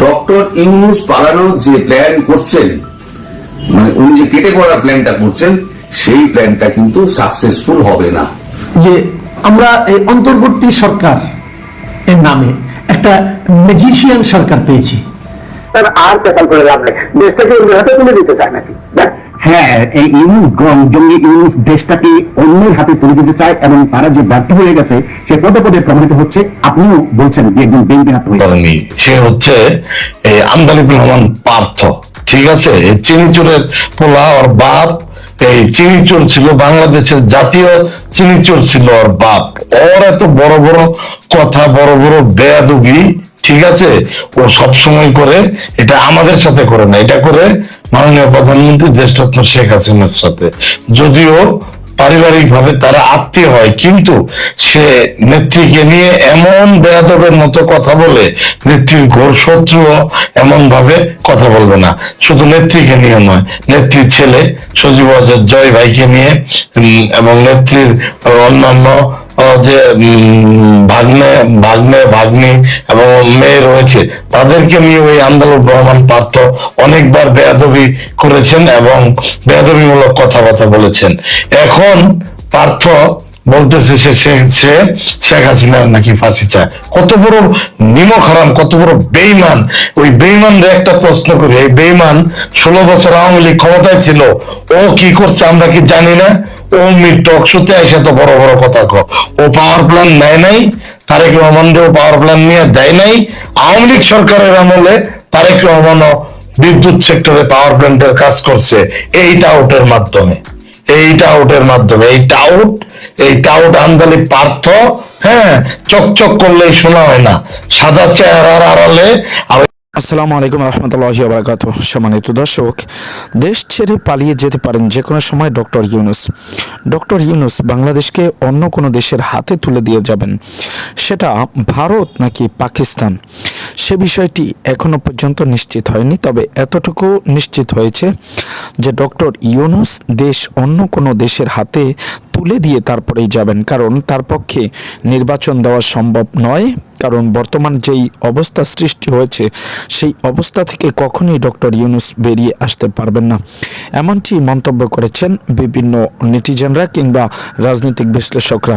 Doctor Yunus পালানোর যে plan করছেন মানে উনি যে কেটে পড়ার প্ল্যানটা করছেন সেই প্ল্যানটা কিন্তু সাকসেসফুল হবে না। যে আমরা এই অন্তর্বর্তী সরকার এর নামে একটা ম্যাজিশিয়ান সরকার পেয়েছি। তার আর পেশাল করে লাভ নেই। দেশটাকে হাতে তুলে দিতে চায় নাকি? দেখ, হ্যাঁ এই ইউনুস জঙ্গি ইউনুস দেশটাকে অন্যের হাতে তুলে দিতে চায় এবং তারা যে ব্যর্থ হয়ে গেছে, সে পদে পদে প্রমাণিত হচ্ছে। আপনিও বলছেন একজন হাত সে হচ্ছে রহমান পার্থ, ঠিক আছে? চিনিচুরের পোলা ওর বাপ, এই চিনিচুর ছিল বাংলাদেশের জাতীয় চিনিচুর ছিল ওর বাপ। ওর এত বড় বড় কথা, বড় বড় বেয়াদুগি ঠিক আছে? ও সব সময় করে, এটা আমাদের সাথে করে না। এটা করে মাননীয় প্রধানমন্ত্রী দেশরত্ন শেখ হাসিনার সাথে। যদিও পারিবারিক ভাবে তারা আত্মীয় হয়, কিন্তু সে নেত্রীকে নিয়ে এমন বেয়াদবের মতো কথা বলে, নেত্রীর ঘোর শত্রু এমন ভাবে কথা বলবে না। শুধু নেত্রীকে নিয়ে নয়, নেত্রীর ছেলে সজীব জয় ভাইকে নিয়ে এবং নেত্রীর অন্যান্য যে ভাগ্নে ভাগ্নে, ভাগ্নি এবং মেয়ে রয়েছে, তাদেরকে নিয়ে ওই আন্দালুর রহমান পার্থ অনেকবার বেয়াদবি করেছেন এবং বেয়াদবিমূলক কথাবার্তা বলেছেন। এখন পার্থ বলতেছে সে, সে- শেখ হাসিনার নাকি ফাঁসি চায়। কত বড় নিমক হারাম, কত বড় বেইমান ওই বেইমান একটা প্রশ্ন করি, এই বেইমান ষোলো বছর আওয়ামী লীগ ক্ষমতায় ছিল, ও কি করছে আমরা কি জানি না? ও টক শোতে তো বড় বড় কথা কো ও পাওয়ার প্ল্যান নেয় নাই, তারেক রহমান পাওয়ার প্ল্যান নিয়ে দেয় নাই। আওয়ামী লীগ সরকারের আমলে তারেক রহমানও বিদ্যুৎ সেক্টরে পাওয়ার প্ল্যান্টের কাজ করছে। এই টাউটের মাধ্যমে। এই টাউটের মাধ্যমে। এই টাউট এই টাউট আন্দালি পার্থ হ্যাঁ চকচক করলেই শোনা হয় না। সাদা চেহারার আড়ালে আসসালামু আলাইকুম রহমতুল্লাহ বারাকাত সম্মানিত দর্শক, দেশ ছেড়ে পালিয়ে যেতে পারেন যে কোনো সময় ডক্টর ইউনুস। ডক্টর ইউনুস বাংলাদেশকে অন্য কোনো দেশের হাতে তুলে দিয়ে যাবেন। সেটা ভারত নাকি পাকিস্তান? সে বিষয়টি এখনও পর্যন্ত নিশ্চিত হয়নি, তবে এতটুকু নিশ্চিত হয়েছে যে ডক্টর ইউনুস দেশ অন্য কোনো দেশের হাতে তুলে দিয়ে তারপরেই যাবেন। কারণ তার পক্ষে নির্বাচন দেওয়া সম্ভব নয়। কারণ বর্তমান যেই অবস্থা সৃষ্টি হয়েছে, সেই অবস্থা থেকে কখনোই ডক্টর ইউনুস বেরিয়ে আসতে পারবেন না। এমনটি মন্তব্য করেছেন বিভিন্ন নেটিজেনরা কিংবা রাজনৈতিক বিশ্লেষকরা।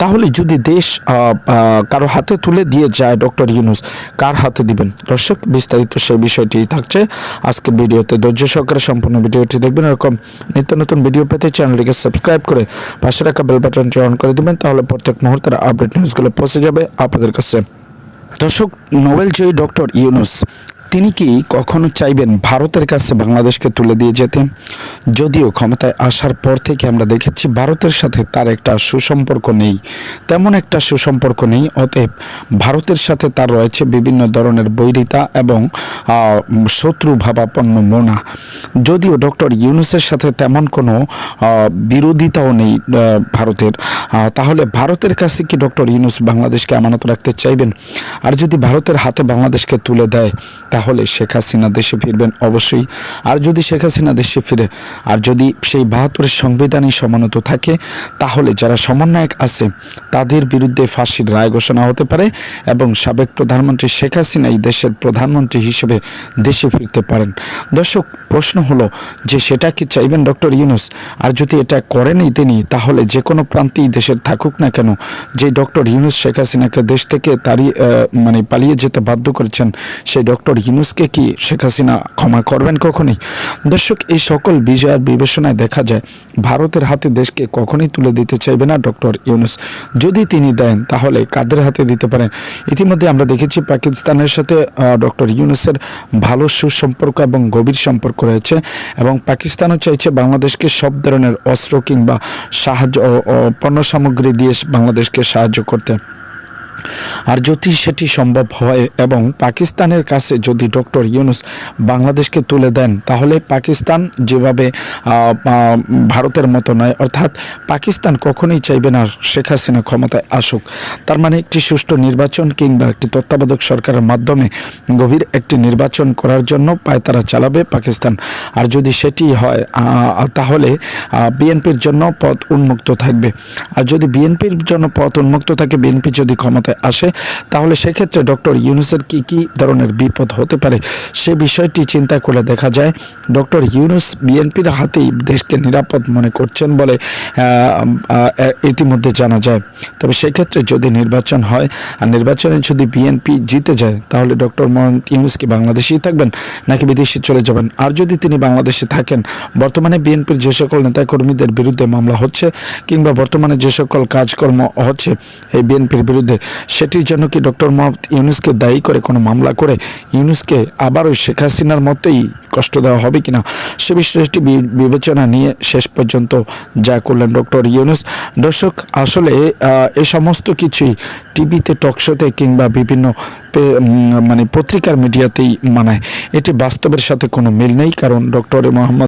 তাহলে যদি দেশ কারও হাতে তুলে দিয়ে যায় ডক্টর ইউনুস, কার হাতে দিবেন? দর্শক, বিস্তারিত সেই বিষয়টি থাকছে। আজকে ভিডিওতে ধৈর্য সহকারে সম্পূর্ণ ভিডিওটি দেখবেন। এরকম নিত্য নতুন ভিডিও পেতে চ্যানেলটিকে সাবস্ক্রাইব করে পাশে রাখা বেল বাটনটি অন করে দিবেন। তাহলে প্রত্যেক মুহূর্তের আপডেট নিউজগুলো পৌঁছে যাবে। আপনাদের কাছে দর্শক নোবেল জয়ী ডক্টর ইউনুস তিনি কি কখনো চাইবেন ভারতের কাছে বাংলাদেশকে তুলে দিয়ে যেতে? যদিও ক্ষমতায় আসার পর থেকে আমরা দেখেছি ভারতের সাথে তার একটা সুসম্পর্ক নেই, তেমন একটা সুসম্পর্ক নেই, অতএব ভারতের সাথে তার রয়েছে বিভিন্ন ধরনের বৈরিতা এবং শত্রু ভাবাপন্ন মোনা। যদিও ডক্টর ইউনুসের সাথে তেমন কোনো বিরোধিতাও নেই ভারতের। তাহলে ভারতের কাছে কি ডক্টর ইউনুস বাংলাদেশকে আমানত রাখতে চাইবেন? আর যদি ভারতের হাতে বাংলাদেশকে তুলে দেয় তাহলে শেখ হাসিনা দেশে ফিরবেন অবশ্যই। আর যদি শেখ হাসিনা দেশে ফিরে, আর যদি সেই বাহাত্তরের সংবিধানই সমানত থাকে, তাহলে যারা সমন্বয়ক আছে তাদের বিরুদ্ধে ফাঁসির রায় ঘোষণা হতে পারে এবং সাবেক প্রধানমন্ত্রী শেখ হাসিনা এই দেশের প্রধানমন্ত্রী হিসেবে দেশে ফিরতে পারেন। দর্শক, প্রশ্ন হলো যে সেটা কি চাইবেন ডক্টর ইউনুস? আর যদি এটা করেনি তিনি, তাহলে যে কোনো প্রান্তেই দেশের থাকুক না কেন, যে ডক্টর ইউনুস শেখ হাসিনাকে দেশ থেকে তাড়িয়ে মানে পালিয়ে যেতে বাধ্য করেছেন, সেই ডক্টর ইউনুসকে কি শেখ হাসিনা ক্ষমা করবেন কখনই? দর্শক, এই সকল বিজয় আর বিবেচনায় দেখা যায়, ভারতের হাতে দেশকে কখনোই তুলে দিতে চাইবে না ডক্টর ইউনুস। যদি তিনি দেন, তাহলে কাদের হাতে দিতে পারেন? ইতিমধ্যে আমরা দেখেছি পাকিস্তানের সাথে ডক্টর ইউনুসের ভালো সুসম্পর্ক এবং গভীর সম্পর্ক রয়েছে এবং পাকিস্তানও চাইছে বাংলাদেশকে সব ধরনের অস্ত্র কিংবা সাহায্য পণ্য সামগ্রী দিয়ে বাংলাদেশকে সাহায্য করতে। আর যদি সেটি সম্ভব হয় এবং পাকিস্তানের কাছে যদি ডক্টর ইউনুস বাংলাদেশকে তুলে দেন, তাহলে পাকিস্তান যেভাবে ভারতের মতো নয়, অর্থাৎ পাকিস্তান কখনোই চাইবে না শেখ হাসিনা ক্ষমতায় আসুক। তার মানে একটি সুষ্ঠু নির্বাচন কিংবা একটি তত্ত্বাবধায়ক সরকারের মাধ্যমে গভীর একটি নির্বাচন করার জন্য পায়তারা চালাবে পাকিস্তান। আর যদি সেটি হয় তাহলে বিএনপির জন্য পথ উন্মুক্ত থাকবে। আর যদি বিএনপির জন্য পথ উন্মুক্ত থাকে, বিএনপি যদি ক্ষমতায় আসে, তাহলে সেক্ষেত্রে ডক্টর ইউনুসের কি কি ধরনের বিপদ হতে পারে সে বিষয়টি চিন্তা করে দেখা যায়। ডক্টর ইউনুস বিএনপির হাতেই দেশকে নিরাপদ মনে করছেন বলে ইতিমধ্যে জানা যায়। তবে সেক্ষেত্রে যদি নির্বাচন হয়, আর নির্বাচনে যদি বিএনপি জিতে যায়, তাহলে ডক্টর মোহাম্মদ ইউনুস কি বাংলাদেশেই থাকবেন, নাকি বিদেশে চলে যাবেন? আর যদি তিনি বাংলাদেশে থাকেন, বর্তমানে বিএনপির যে সকল নেতাকর্মীদের বিরুদ্ধে মামলা হচ্ছে, কিংবা বর্তমানে যে সকল কাজকর্ম হচ্ছে, এই বিএনপির বিরুদ্ধে সেটির জন্য কি ডক্টর মোহাম্মদ ইউনুসকে দায়ী করে কোনো মামলা করে ইউনুসকে আবারও শেখ হাসিনার মতোই কষ্ট দেওয়া হবে কিনা? সে বিষয়টি বিবেচনা নিয়ে শেষ পর্যন্ত যা করলেন ডক্টর ইউনুস। দর্শক, আসলে এ সমস্ত কিছুই টিভিতে টকশোতে কিংবা বিভিন্ন মানে পত্রিকার মিডিয়াতেই মানায়। এটি বাস্তবের সাথে কোনো মিল নেই, কারণ ডক্টর মোহাম্মদ